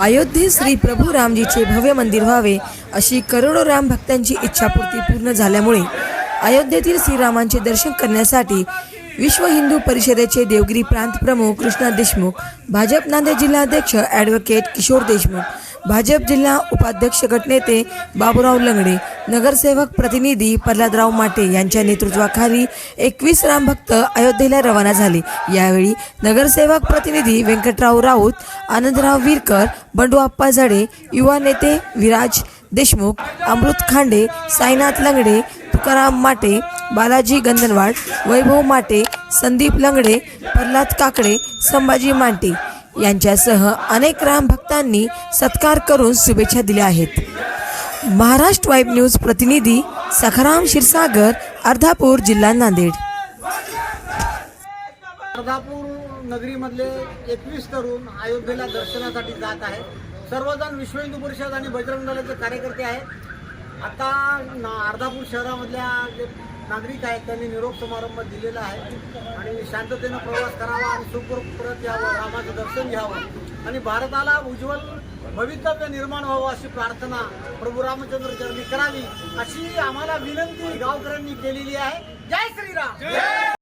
अयोध्येत श्री प्रभू रामजीचे भव्य मंदिर व्हावे अशी करोडो राम भक्तांची इच्छापूर्ती पूर्ण झाल्यामुळे अयोध्येतील श्रीरामांचे दर्शन करण्यासाठी विश्व हिंदू परिषदेचे देवगिरी प्रांत प्रमुख कृष्णा देशमुख भाजप नांदेड जिल्हाध्यक्ष ॲडव्होकेट किशोर देशमुख भाजप जिल्हा उपाध्यक्ष गटनेते बाबूराव लंगडे नगरसेवक प्रतिनिधी प्रल्हादराव माटे यांच्या नेतृत्वाखाली एकवीस रामभक्त अयोध्येला रवाना झाले. यावेळी नगरसेवक प्रतिनिधी व्यंकटराव राऊत आनंदराव विरकर बंडू आप्पा झाडे युवा नेते विराज देशमुख अमृत खांडे साईनाथ लंगडे तुकाराम माटे बालाजी गंधनवाड वैभव माटे संदीप लंगडे प्रल्हाद काकडे संभाजी मांटे यांच्यासह अनेक राम भक्तांनी सत्कार करून शुभेच्छा दिल्या आहेत. महाराष्ट्र वाईब न्यूज प्रतिनिधी सखाराम क्षीरसागर अर्धापूर जिल्हा नांदेड. अर्धापूर नगरीमधले एकवीस तरुण अयोध्येला दर्शनासाठी जात आहेत. सर्वजण विश्व हिंदू परिषद आणि बजरंग दलाचे कार्यकर्ते आहेत. आता अर्धापूर शहरामधल्या जे नागरिक आहेत त्यांनी निरोप समारंभ दिलेला आहे आणि शांततेनं प्रवास करावा आणि सुखरूप परत यावं रामाचं दर्शन घ्यावं आणि भारताला उज्ज्वल भवितव्य निर्माण व्हावं अशी प्रार्थना प्रभू रामचंद्र चरणी करावी अशी आम्हाला विनंती गावकऱ्यांनी केलेली आहे. जय श्रीराम!